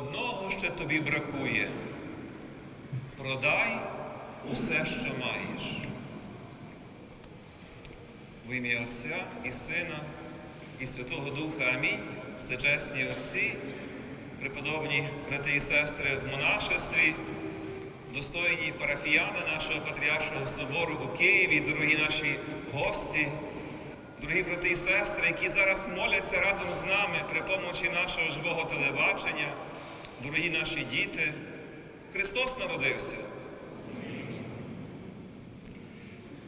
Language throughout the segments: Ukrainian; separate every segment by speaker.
Speaker 1: одного ще тобі бракує. Продай усе, що маєш. В ім'я Отця і Сина, і Святого Духа Амінь. Все чесні отці, преподобні брати і сестри в монашестві, достойні парафіяни нашого Патріаршого собору у Києві, дорогі наші гості, дорогі брати і сестри, які зараз моляться разом з нами при помочі нашого живого телебачення, дорогі наші діти, Христос народився.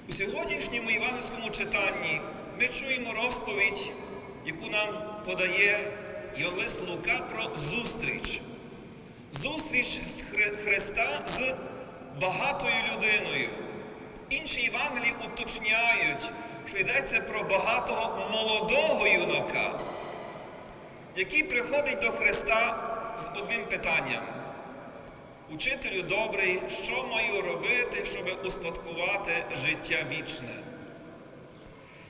Speaker 1: У сьогоднішньому іванському читанні ми чуємо розповідь, яку нам подає Євангелист Лука про зустріч. Зустріч Христа з багатою людиною. Інші Євангелії уточняють, що йдеться про багатого молодого юнака, який приходить до Христа з одним питанням. Учителю добрий, що маю робити, щоб успадкувати життя вічне?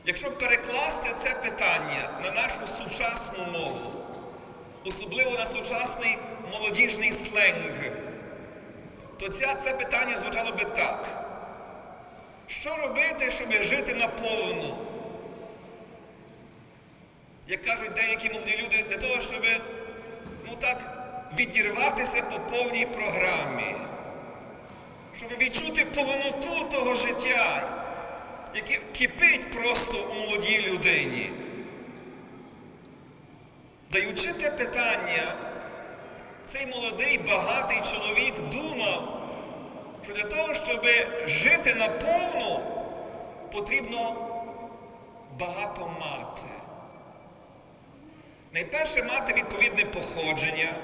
Speaker 1: Якщо перекласти це питання на нашу сучасну мову, особливо на сучасний молодіжний сленг, то ця, це питання звучало би так. Що робити, щоб жити наповну? Як кажуть деякі молоді люди, для того, щоб ну так, відірватися по повній програмі, щоб відчути повноту того життя, яке кипить просто у молодій людині. Даючи те питання, цей молодий багатий чоловік думав, що для того, щоб жити наповну, потрібно багато мати. Найперше мати відповідне походження,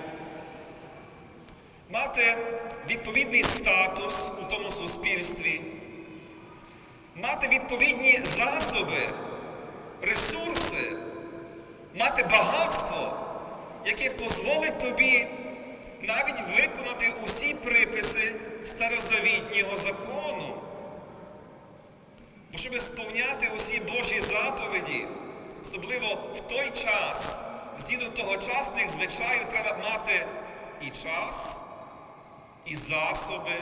Speaker 1: мати відповідний статус у тому суспільстві, мати відповідні засоби, ресурси, мати багатство, яке дозволить тобі навіть виконати усі приписи старозавітнього закону. Бо щоб сповняти усі Божі заповіді, особливо в той час, згідно тогочасних звичаїв, треба мати і час, і засоби,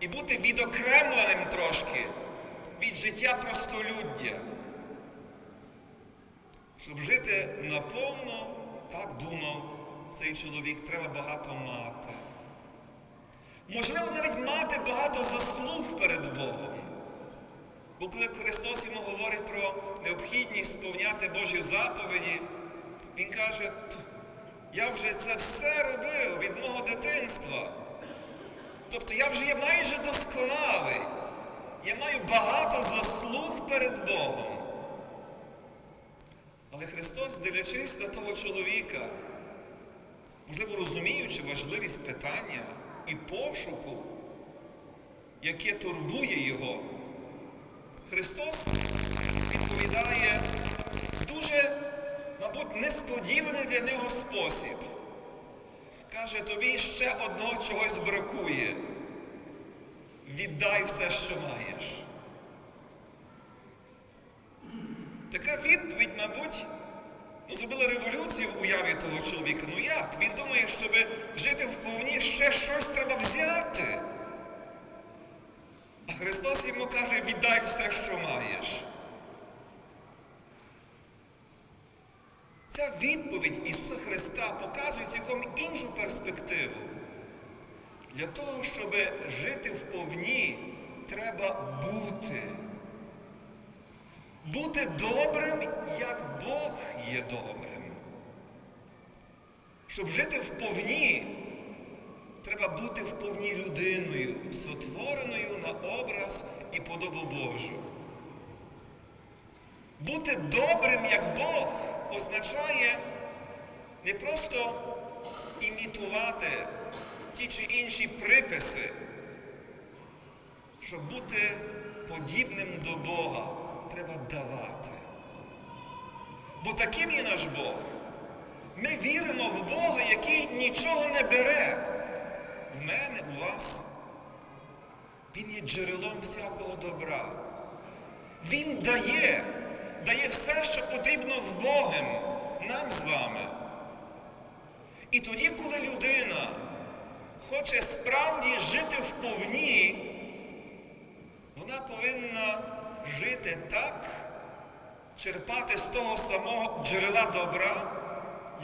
Speaker 1: і бути відокремленим трошки від життя простолюддя. Щоб жити наповно, так думав цей чоловік, треба багато мати. Можливо, навіть мати багато заслуг перед Богом. Бо коли Христос йому говорить про необхідність сповняти Божі заповіді, Він каже, я вже це все робив від мого дитинства. Тобто я вже є майже досконалий. Я маю багато заслуг перед Богом. Але Христос, дивлячись на того чоловіка, можливо, розуміючи важливість питання і пошуку, яке турбує його, Христос відповідає дуже, мабуть, несподіваний для нього спосіб. Каже, тобі ще одного чогось бракує. Віддай все, що маєш. Така відповідь, мабуть, ну, зробила революцію в уяві того чоловіка. Ну як? Він думає, щоб жити вповні, ще щось треба взяти. А Христос йому каже, віддай все, що маєш. Ця відповідь Ісуса Христа показує цілком іншу перспективу. Для того, щоб жити вповні, треба бути. Бути добрим, як Бог є добрим. Щоб жити вповні, треба бути вповні людиною, сотвореною на образ і подобу Божу. Бути добрим, як Бог, означає не просто імітувати ті чи інші приписи, щоб бути подібним до Бога, треба давати. Бо таким є наш Бог. Ми віримо в Бога, який нічого не бере. В мене, у вас. Він є джерелом всякого добра. Він дає, дає все, що потрібно в Богом, нам з вами. І тоді, коли людина хоче справді жити вповні, вона повинна жити так, черпати з того самого джерела добра,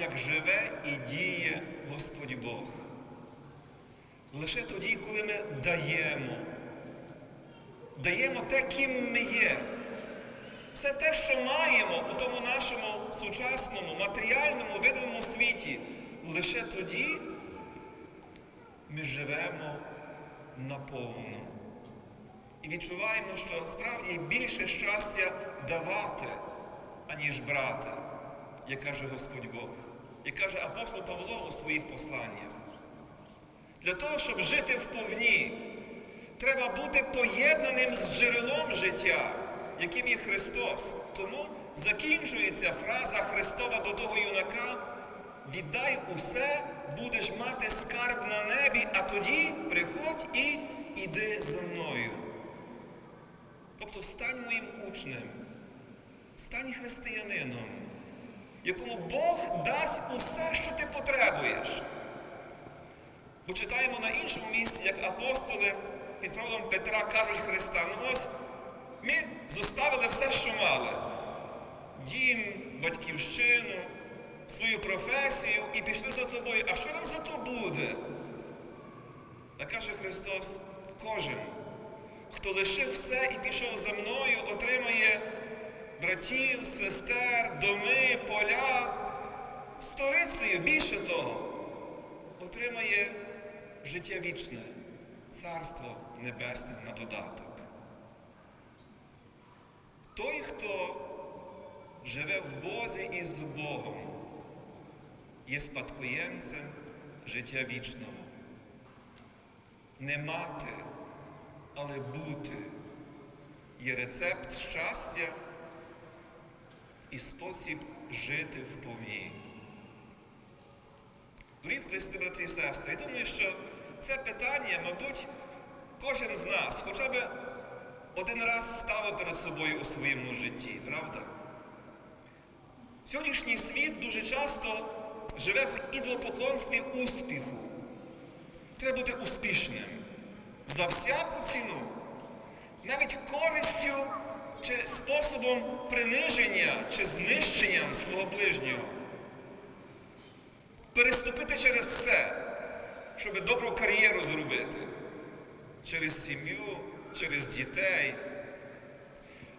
Speaker 1: як живе і діє Господь Бог. Лише тоді, коли ми даємо, даємо те, ким ми є. Все те, що маємо у тому нашому сучасному, матеріальному, видимому світі, лише тоді ми живемо наповну. І відчуваємо, що справді більше щастя давати, аніж брати, як каже Господь Бог, як каже апостол Павло у своїх посланнях. Для того, щоб жити вповні, треба бути поєднаним з джерелом життя, яким є Христос. Тому закінчується фраза Христова до того юнака: віддай усе, будеш мати скарб на небі, а тоді приходь і іди за мною. Тобто стань моїм учнем, стань християнином, якому Бог дасть усе, що ти потребуєш. Бо читаємо на іншому місці, як апостоли під проводом Петра кажуть Христа, ну ось ми зоставили все, що мали. Дім, батьківщину, свою професію і пішли за тобою. А що нам за то буде? А каже Христос, кожен, хто лишив все і пішов за мною, отримає братів, сестер, доми, поля, сторицею, більше того, отримає життя вічне, царство небесне на додаток. Той, хто живе в Бозі і з Богом, є спадкоємцем життя вічного. Не мати, але бути є рецепт щастя і спосіб жити вповні. Дорогі Христи, брати і сестри, я думаю, що це питання, мабуть, кожен з нас хоча б один раз ставив перед собою у своєму житті, правда? Сьогоднішній світ дуже часто живе в ідолопоклонстві успіху. Треба бути успішним за всяку ціну, навіть користю чи способом приниження чи знищенням свого ближнього. Переступити через все, щоб добру кар'єру зробити, через сім'ю, через дітей.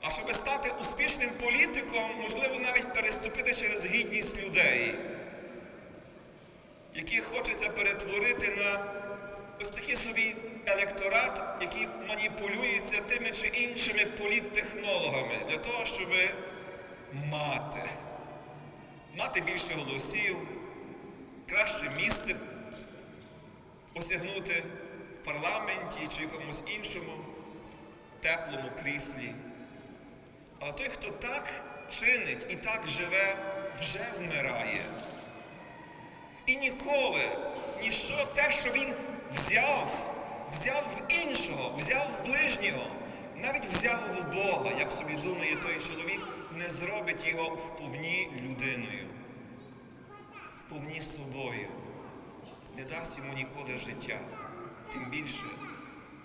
Speaker 1: А щоб стати успішним політиком, можливо, навіть переступити через гідність людей, яких хочеться перетворити на ось такий собі електорат, який маніпулюється тими чи іншими політтехнологами для того, щоб мати, мати більше голосів, краще місце осягнути в парламенті чи якомусь іншому теплому кріслі. Але той, хто так чинить і так живе, вже вмирає. І ніколи ніщо те, що він взяв, взяв в іншого, взяв в ближнього, навіть взяв в Бога, як собі думає той чоловік, не зробить його вповні людиною, вповні собою, не дасть йому ніколи життя, тим більше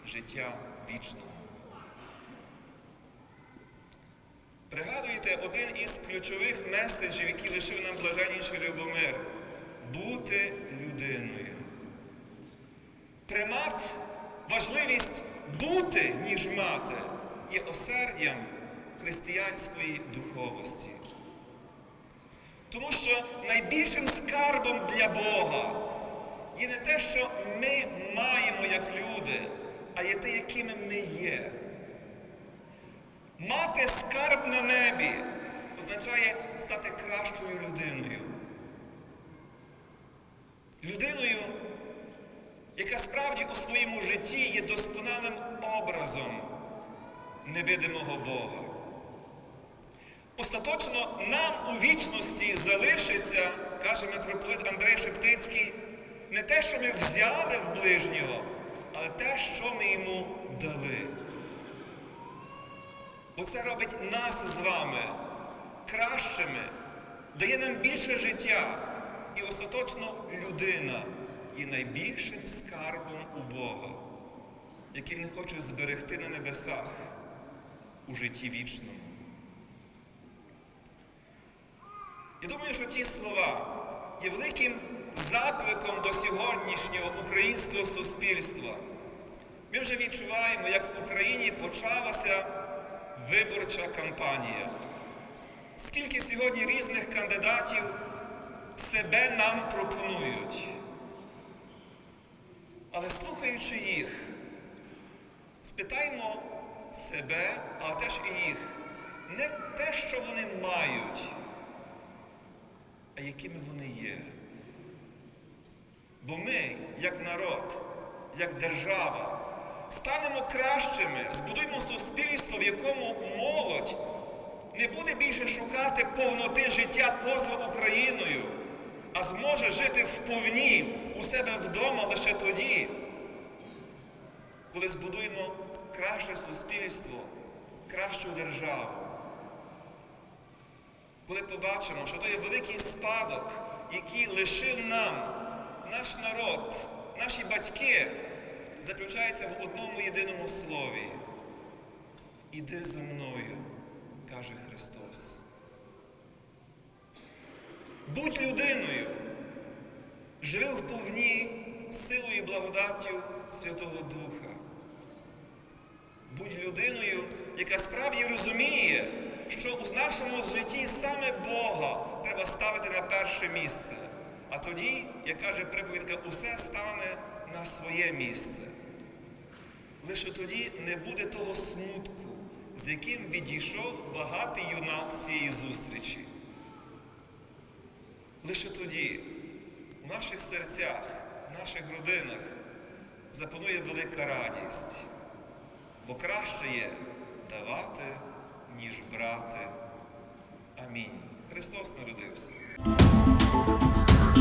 Speaker 1: життя вічного. Пригадуєте один із ключових меседжів, який лишив нам блаженніший Любомир бути людиною. Примат, важливість бути, ніж мати, є осердям християнської духовості. Тому що найбільшим скарбом для Бога є не те, що ми маємо як люди, а є те, якими ми є. Мати скарб на небі означає стати кращою людиною. Людиною, яка справді у своєму житті є досконалим образом невидимого Бога. Остаточно нам у вічності залишиться, каже митрополит Андрей Шептицький, не те, що ми взяли в ближнього, але те, що ми йому дали. Бо це робить нас з вами кращими, дає нам більше життя, і остаточно людина є найбільшим скарбом у Бога, який Він хоче зберегти на небесах у житті вічному. Я думаю, що ці слова є великим закликом до сьогоднішнього українського суспільства. Ми вже відчуваємо, як в Україні почалася виборча кампанія. Скільки сьогодні різних кандидатів себе нам пропонують. Але слухаючи їх, спитаймо себе, але теж і їх, не те, що вони мають, а якими вони є. Бо ми, як народ, як держава, станемо кращими, збудуємо суспільство, в якому молодь не буде більше шукати повноти життя поза Україною, а зможе жити вповні у себе вдома лише тоді, коли збудуємо краще суспільство, кращу державу. Коли побачимо, що то є великий спадок, який лишив нам наш народ, наші батьки, заключається в одному єдиному слові. Іди за мною, каже Христос. Будь людиною, живи вповні силою і благодаттю Святого Духа. Будь людиною, яка справді розуміє, що у нашому житті саме Бога треба ставити на перше місце. А тоді, як каже приповідка, усе стане на своє місце. Лише тоді не буде того смутку, з яким відійшов багатий юнак цієї зустрічі. Лише тоді в наших серцях, в наших родинах запанує велика радість, бо краще є давати, ніж брати. Амінь. Христос народився.